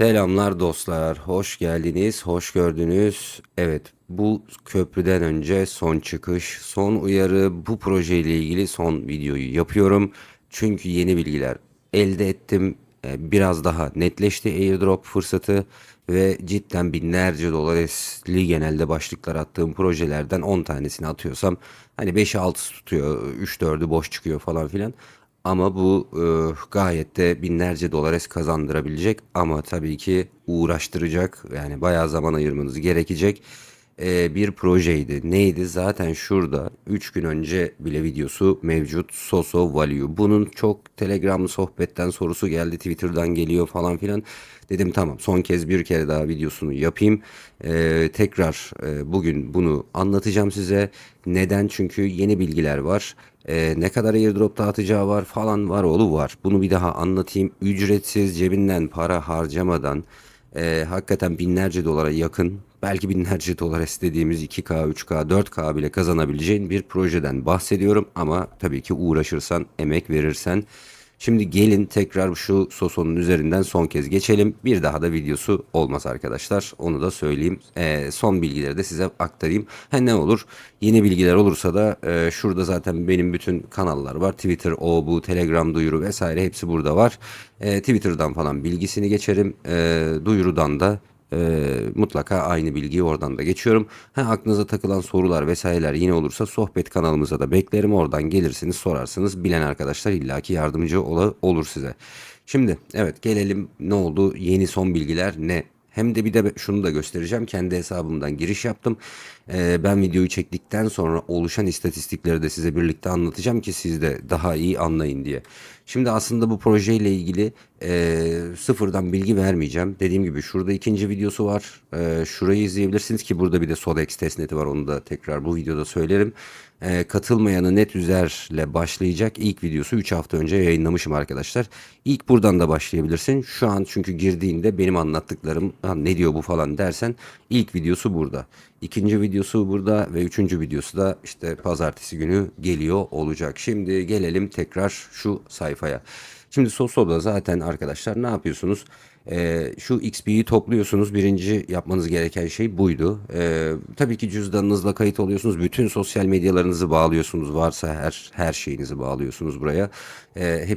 Selamlar dostlar, hoş geldiniz, hoş gördünüz. Evet, bu köprüden önce son çıkış, son uyarı, bu projeyle ilgili son videoyu yapıyorum. Çünkü yeni bilgiler elde ettim. Ee, Biraz daha netleşti airdrop fırsatı ve cidden binlerce dolarli genelde başlıklar attığım projelerden 10 tanesini atıyorsam hani 5'i 6'sı tutuyor, 3-4'ü boş çıkıyor falan filan. Ama bu e, gayet de binlerce dolar kazandırabilecek ama tabii ki uğraştıracak yani bayağı zaman ayırmanız gerekecek e, bir projeydi. Neydi? Zaten şurada 3 gün önce bile videosu mevcut. Soso Value. Bunun çok Telegram sohbetten sorusu geldi. Twitter'dan geliyor falan filan. Dedim tamam son kez bir kere daha videosunu yapayım. E, tekrar e, bugün bunu anlatacağım size. Neden? Çünkü yeni bilgiler var. E, ne kadar airdrop dağıtacağı var falan var oğlu var. Bunu bir daha anlatayım. Ücretsiz cebinden para harcamadan e, hakikaten binlerce dolara yakın belki binlerce dolar istediğimiz 2K, 3K, 4K bile kazanabileceğin bir projeden bahsediyorum. Ama tabii ki uğraşırsan, emek verirsen. Şimdi gelin tekrar şu Soso'nun üzerinden son kez geçelim. Bir daha da videosu olmaz arkadaşlar. Onu da söyleyeyim. Ee, son bilgileri de size aktarayım. Ha ne olur? Yeni bilgiler olursa da e, şurada zaten benim bütün kanallar var. Twitter, o bu, Telegram duyuru vesaire hepsi burada var. E, Twitter'dan falan bilgisini geçerim. E, duyurudan da e, mutlaka aynı bilgiyi oradan da geçiyorum. Ha, aklınıza takılan sorular vesaireler yine olursa sohbet kanalımıza da beklerim. Oradan gelirsiniz sorarsınız. Bilen arkadaşlar illaki yardımcı ola, olur size. Şimdi evet gelelim ne oldu? Yeni son bilgiler ne? Hem de bir de şunu da göstereceğim. Kendi hesabımdan giriş yaptım. Ee, ben videoyu çektikten sonra oluşan istatistikleri de size birlikte anlatacağım ki siz de daha iyi anlayın diye. Şimdi aslında bu projeyle ilgili e, sıfırdan bilgi vermeyeceğim. Dediğim gibi şurada ikinci videosu var. E, şurayı izleyebilirsiniz ki burada bir de Sodex testneti var. Onu da tekrar bu videoda söylerim. E, katılmayanı net üzerle başlayacak ilk videosu 3 hafta önce yayınlamışım arkadaşlar. İlk buradan da başlayabilirsin. Şu an çünkü girdiğinde benim anlattıklarım "Ha, ne diyor bu falan dersen ilk videosu burada. İkinci videosu burada ve üçüncü videosu da işte pazartesi günü geliyor olacak. Şimdi gelelim tekrar şu sayfaya. Şimdi Soso'da zaten arkadaşlar ne yapıyorsunuz? Ee, şu XP'yi topluyorsunuz. Birinci yapmanız gereken şey buydu. Ee, tabii ki cüzdanınızla kayıt oluyorsunuz. Bütün sosyal medyalarınızı bağlıyorsunuz. Varsa her her şeyinizi bağlıyorsunuz buraya. Ee, hep